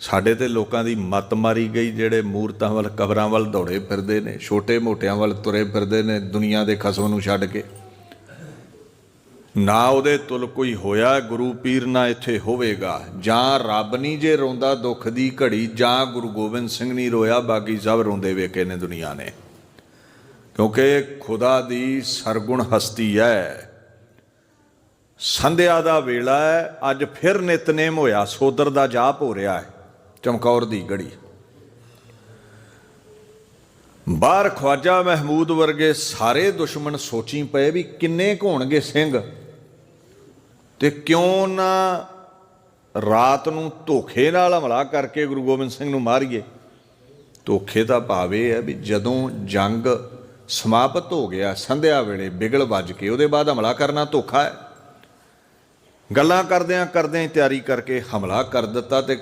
ਸਾਡੇ ਤੇ ਲੋਕਾਂ ਦੀ ਮੱਤ ਮਾਰੀ ਗਈ, ਜਿਹੜੇ ਮੂਰਤਾਂ ਵੱਲ, ਕਬਰਾਂ ਵੱਲ ਦੌੜੇ ਫਿਰਦੇ ਨੇ, ਛੋਟੇ ਮੋਟਿਆਂ ਵੱਲ ਤੁਰੇ ਫਿਰਦੇ ਨੇ, ਦੁਨੀਆ ਦੇ ਖਸਮ ਨੂੰ ਛੱਡ ਕੇ। ਨਾ ਉਹਦੇ ਤੁਲ ਕੋਈ ਹੋਇਆ, ਗੁਰੂ ਪੀਰ ਨਾ ਇੱਥੇ ਹੋਵੇਗਾ। ਜਾਂ ਰੱਬ ਨਹੀਂ ਜੇ ਰੋਂਦਾ ਦੁੱਖ ਦੀ ਘੜੀ, ਜਾਂ ਗੁਰੂ ਗੋਬਿੰਦ ਸਿੰਘ ਨਹੀਂ ਰੋਇਆ, ਬਾਕੀ ਸਭ ਰੋਂਦੇ ਵੇਖੇ ਨੇ ਦੁਨੀਆ ਨੇ। ਕਿਉਂਕਿ ਖੁਦਾ ਦੀ ਸਰਗੁਣ ਹਸਤੀ ਹੈ ਸੰਧਿਆ ਦਾ ਵੇਲਾ ਹੈ ਅੱਜ ਫਿਰ ਨਿਤਨੇਮ ਹੋਇਆ, ਸੋਦਰ ਦਾ ਜਾਪ ਹੋ ਰਿਹਾ ਹੈ ਚਮਕੌਰ ਦੀ ਗੜੀ। ਬਾਹਰ ਖਵਾਜਾ ਮਹਿਮੂਦ ਵਰਗੇ ਸਾਰੇ ਦੁਸ਼ਮਣ ਸੋਚੀ ਪਏ ਵੀ ਕਿੰਨੇ ਕੁ ਹੋਣਗੇ ਸਿੰਘ। ਤੇ ਕਿਉਂ ਨਾ ਰਾਤ ਨੂੰ ਧੋਖੇ ਨਾਲ ਹਮਲਾ ਕਰਕੇ ਗੁਰੂ ਗੋਬਿੰਦ ਸਿੰਘ ਨੂੰ ਮਾਰੀਏ। ਧੋਖੇ ਦਾ ਭਾਵ ਇਹ ਹੈ ਵੀ ਜਦੋਂ ਜੰਗ ਸਮਾਪਤ ਹੋ ਗਿਆ, ਸੰਧਿਆ ਵੇਲੇ ਬਿਗਲ ਵੱਜ ਕੇ ਉਹਦੇ ਬਾਅਦ ਹਮਲਾ ਕਰਨਾ ਧੋਖਾ ਹੈ। ਗੱਲਾਂ ਕਰਦਿਆਂ ਕਰਦਿਆਂ ਤਿਆਰੀ ਕਰਕੇ ਹਮਲਾ ਕਰ ਦਿੱਤਾ ਤੇ